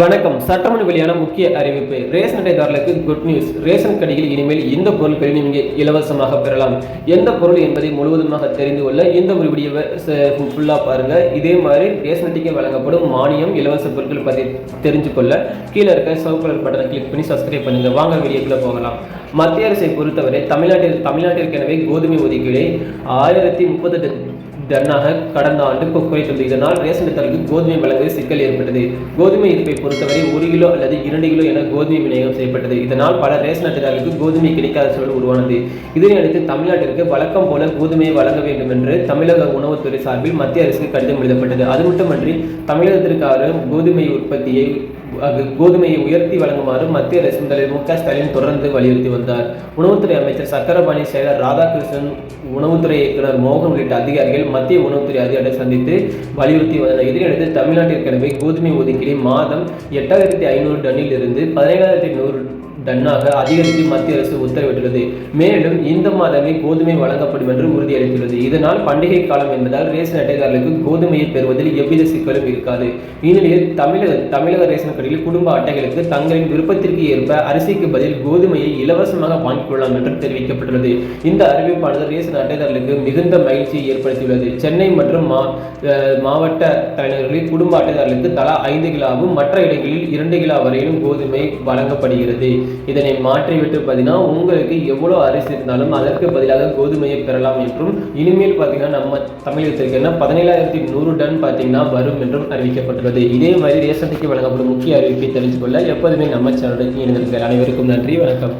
வணக்கம். சட்டமன்ற வெளியான முக்கிய அறிவிப்பு. ரேஷன் அட்டைதாரர்களுக்கு குட் நியூஸ் ரேஷன் கடையில் இனிமேல் இந்த பொருட்களை நீங்கள் இலவசமாக பெறலாம்? எந்த பொருள் என்பதை முழுவதுமாக தெரிந்து கொள்ள இந்த ஒரு வீடியோவை ஃபுல்லாக பாருங்க. இதே மாதிரி ரேஷன் அட்டைக்கு வழங்கப்படும் மானியம் இலவச பொருட்கள் பற்றி தெரிஞ்சு கொள்ள கீழே இருக்க சவுக் கலர் பட்டனை கிளிக் பண்ணி சப்ஸ்கிரைப் பண்ணுங்க. வாங்க வீடியோக்குள்ள போகலாம். மத்திய அரசை பொறுத்தவரை தமிழ்நாட்டில் தமிழ்நாட்டிற்கெனவே கோதுமை ஒதுக்கீடு ஆயிரத்தி முப்பத்தெட்டு டன்னாக கடந்த ஆண்டு குறைத்துள்ளது இதனால் ரேஷன் அட்டைதாரர்களுக்கு கோதுமை வழங்குவதில் சிக்கல் ஏற்பட்டது. கோதுமை இருப்பை பொறுத்தவரை ஒரு கிலோ அல்லது இரண்டு கிலோ என கோதுமை விநியோகம் செய்யப்பட்டது. இதனால் பல ரேஷன் அட்டைதாரர்களுக்கு கோதுமை கிடைக்காத சூழல் உருவானது. இதனை அடுத்து தமிழ்நாட்டிற்கு வழக்கம் போல கோதுமையை வழங்க வேண்டும் என்று தமிழக உணவுத்துறை சார்பில் மத்திய அரசுக்கு கடிதம் எழுதப்பட்டது. அது மட்டுமன்றி தமிழகத்திற்காக கோதுமை உற்பத்தியை கோதுமையை உயர்த்தி வழங்குமாறு மத்திய அரசு தலைவர் மு க ஸ்டாலின் தொடர்ந்து வலியுறுத்தி வந்தார். உணவுத்துறை அமைச்சர் சக்கரபாணி செயலர் ராதாகிருஷ்ணன் உணவுத்துறை இயக்குனர் மோகன் உள்ளிட்ட அதிகாரிகள் மத்திய உணவுத்துறை அதிகாரிகளை சந்தித்து வலியுறுத்தி வந்தனர். இதனையடுத்து தமிழ்நாட்டிற்கெனவே கோதுமை ஒதுக்கீடு மாதம் எட்டாயிரத்தி ஐநூறு டன்னில் இருந்து பதினேழாயிரத்தி நூறு டன்னாக அதிகரித்து மத்திய அரசு உத்தரவிட்டுள்ளது. மேலும் இந்த மாதமே கோதுமை வழங்கப்படும் என்று உறுதியளித்துள்ளது. இதனால் பண்டிகை காலம் என்பதால் ரேஷன் அட்டைதாரர்களுக்கு கோதுமையை பெறுவதில் எவ்வித சிக்கலும் இருக்காது. இந்நிலையில் தமிழக தமிழக ரேஷன் கடையில் குடும்ப அட்டைகளுக்கு தங்களின் விருப்பத்திற்கு ஏற்ப அரிசிக்கு பதில் கோதுமையை இலவசமாக வாங்கிக் கொள்ளலாம் என்று தெரிவிக்கப்பட்டுள்ளது. இந்த அறிவிப்பானது ரேஷன் அட்டைதாரர்களுக்கு மிகுந்த மகிழ்ச்சியை ஏற்படுத்தியுள்ளது. சென்னை மற்றும் மா மாவட்ட தலைநகர்களில் குடும்ப அட்டைதாரர்களுக்கு தலா ஐந்து கிலோவும் மற்ற இடங்களில் இரண்டு கிலோ வரையிலும் கோதுமை வழங்கப்படுகிறது. இதனை மாற்றிவிட்டு பார்த்தீங்கன்னா உங்களுக்கு எவ்வளோ அரிசி இருந்தாலும் அதற்கு பதிலாக கோதுமையை பெறலாம் என்றும் இனிமேல் பார்த்தீங்கன்னா நம்ம தமிழகத்திற்கு என்ன பதினேழாயிரத்தி நூறு டன் பார்த்தீங்கன்னா வரும் என்றும் அறிவிக்கப்பட்டுள்ளது. இதே மாதிரி ரேஷன் வழங்கப்படும் முக்கிய அறிவிப்பை தெரிந்து கொள்ள எப்போதுமே நம்ம சேனலுக்கு இணைந்திருக்கிற அனைவருக்கும் நன்றி வணக்கம்.